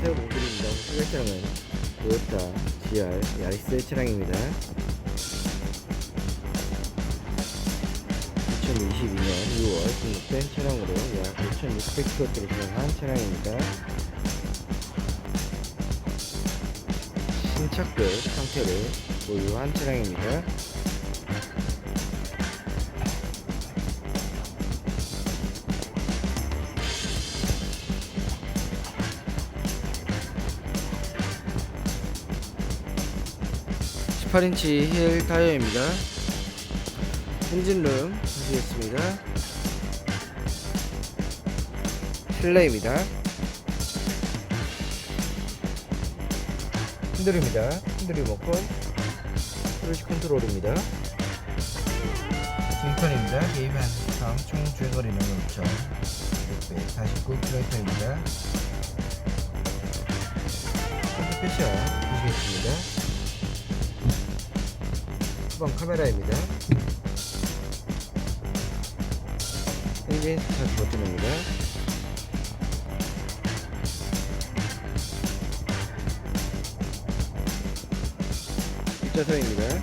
시각 차량은 토요타 GR 야리스 차량입니다. 2022년 6월 등록된 차량으로 약 5,600km를 주행한 차량입니다. 신차급 상태를 보유한 차량입니다. (18인치) 힐 타이어입니다. 엔진룸 보시겠습니다. 실내입니다. 핸들입니다. 핸들 리모컨 크루즈 컨트롤입니다. 등판입니다. 개입한 총 주행거리는 5,649km입니다. 컴퓨터 패션 보시겠습니다 후방 카메라입니다. 엔진 스타트 버튼입니다. 뒷좌석입니다.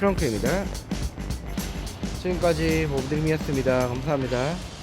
트렁크입니다. 지금까지 보드림이었습니다. 감사합니다